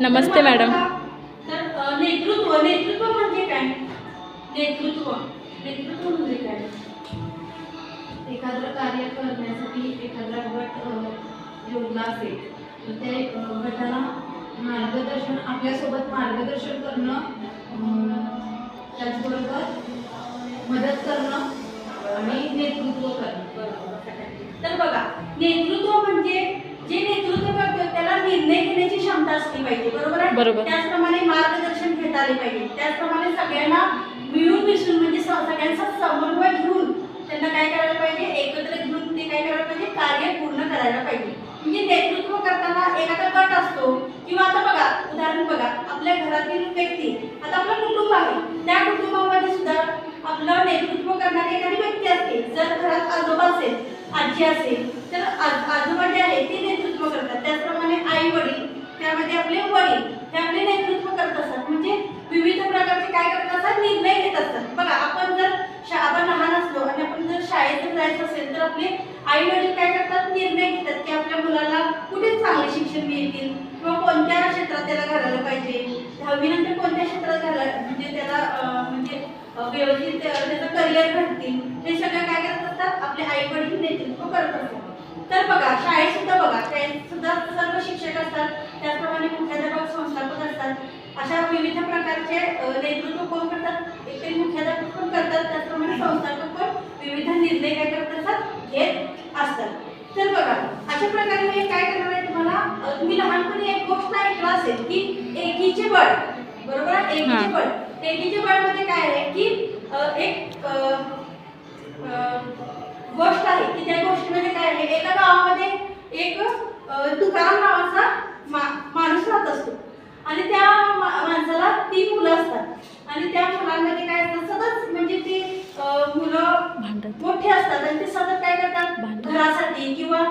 नमस्ते madam. तर नेतृत्व नेतृत्व म्हणजे काय? नेतृत्व. नेतृत्व म्हणजे काय? एखादं कार्य करण्यासाठी एखादा गट योजना असेल तर त्या गटाला मार्गदर्शन आपल्यासोबत मार्गदर्शन करणं त्याचबरोबर मदत करणं आणि नेतृत्व करणं. तर बघा नेतृत्व म्हणजे जे नेतृत्व निर्णय घेण्याची क्षमता असली पाहिजे बरोबर आहे? बरोबर. त्याचप्रमाणे मार्गदर्शन घेता आले पाहिजे. त्याचप्रमाणे सगळ्यांना मिळून मिसळून म्हणजे सगळ्यांचा समन्वय घेऊन त्यांना काय करायला पाहिजे? एकत्र घेऊन ते काय करायला पाहिजे? कार्य पूर्ण करायला पाहिजे. म्हणजे नेतृत्व करताना एखादा गट असतो किंवा आता बघा उदाहरण बघा आपल्या घरातील व्यक्ती आता आपलं कुटुंब आहे. त्या कुटुंबामध्ये सुद्धा आपलं नेतृत्व करणारी एखादी व्यक्ती असते. जर घरात आजोबा असेल आजी असेल तर आज- आजोबा जे आहे ते नेतृत्व करतात. त्याचप्रमाणे आई वडील त्यामध्ये आपले वडील हे आपले नेतृत्व करत असतात. म्हणजे विविध प्रकारचे काय करत असतात? निर्णय घेत असतात. बघा आपण जर शा- आपण लहान असलो आणि आपण जर शाळेत जर जायचं असेल तर आपले आई वडील काय करतात? निर्णय घेतात की आपल्या मुलाला कुठे चांगले शिक्षण मिळतील? किंवा कोणत्या क्षेत्रात त्याला घालायला पाहिजे? दहावीनंतर कोणत्या क्षेत्रात घालायला म्हणजे त्याला म्हणजे व्यवस्थित त्याचं करिअर घडतील? हे सगळं काय करत असतात आपले आई वडील नेतृत्व करत असतात तर बघा शाळेत सुद्धा बघा शाळेत सुद्धा सर्व शिक्षक असतात त्याचप्रमाणे मुख्याध्यापक संस्थापक असतात. अशा विविध प्रकारचे नेतृत्व कोण करतात? एक ते मुख्याध्यापक पण करतात त्याचप्रमाणे संस्थापक पण विविध निर्णय काय करत असतात? घेत असतात. तर बघा अशा प्रकारे मी काय करणार आहे तुम्हाला? तुम्ही लहानपणी एक गोष्ट ऐकला असेल की एकीचे बळ बरोबर? एकीचे. बळ. एकीचे बळमध्ये काय आहे की अ, एक अ, अ, गोष्ट आहे की त्या गोष्टीमध्ये काय आहे? एका गावामध्ये एक तुकाराम नावाचा मा- माणूस राहत असतो. आणि त्या माणसाला तीन मुलं असतात. आणि त्या मुलांमध्ये काय असतं? सतत म्हणजे ती मुलं भांडत मोठे असतात आणि ते सतत काय करतात. घरासाठी किंवा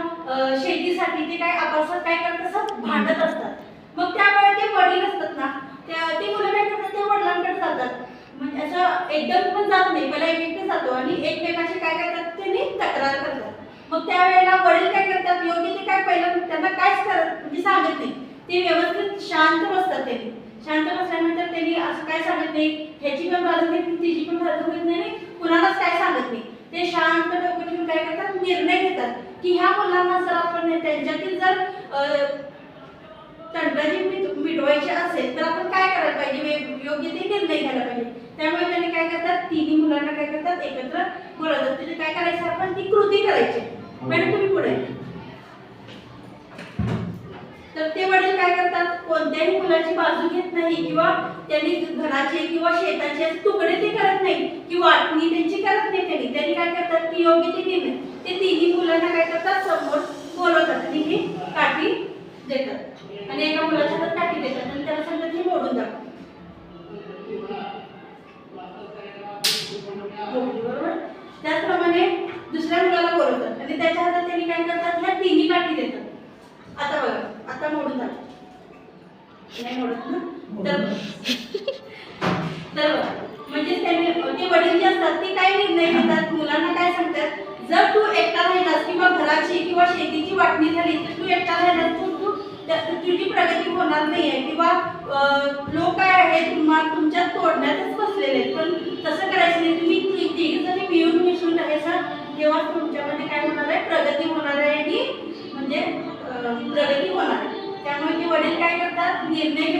शेतीसाठी ते काय आपापसात काय करत असतात भांडत असतात मग त्यावेळेला ते वडील असतात ना त्या ते मुलं काय करतात ते वडिलांकडे जातात म्हणजे असं एकदम पण जात नाही पहिला एक एकटे जातो आणि एकमेकाशी काय करतात त्यांनी तक्रार करतात. मग त्यावेळेला वडील काय करतात योग्य ते काय पहिलं त्यांना कायच करत म्हणजे सांगत नाही. ते व्यवस्थित शांत बसतात त्यांनी शांत बसल्यानंतर त्यांनी असं काय सांगत नाही ह्याची पण बाजू घेत नाही तिची पण बाजू घेत नाही आणि कुणालाच काय सांगत नाही. ते शांत डोकं ठेवून काय करतात निर्णय घेतात की ह्या मुलांना जर आपण त्यांच्यातील जर तंटाजी मिटवायची असेल तर आपण काय करायला पाहिजे? योग्य ते निर्णय घ्यायला पाहिजे. त्यामुळे त्यांनी काय करतात? तिन्ही मुलांना काय करतात? एकत्र बोलवतात तिथे काय करायचं आपण? ती कृती करायची. मॅडम तुम्ही पुढे. तर ते वडील काय करतात? कोणत्याही मुलाची बाजू घेत नाही किंवा त्यांनी घराचे किंवा शेताचे तुकडे ते करत नाही किंवा वाटणी त्यांची करत नाही त्यांनी. त्यांनी काय करतात? की योग्य ते निर्णय ते तिन्ही मुलांना काय करतात? समोर बोलवतात आणि ही काठी देतात. आणि एका मुलाच्या हातात काठी देतात. आणि त्याला सांगतात आणि त्याच्या हातात त्यांनी काय करतात? ह्या तिन्ही काठी देतात. आता बघा आता मोडून नाही मोडत ना? तर तर म्हणजे त्यांनी ते वडील जे असतात ते काय निर्णय घेतात? मुलांना काय सांगतात? जर तू एकटा राहिलास किंवा घराची किंवा शेतीची वाटणी झाली तर तू एकटा राहिलास तर तू तुझी प्रगती होणार नाहीये किंवा लोक काय आहे तुम्हाला म्हणजे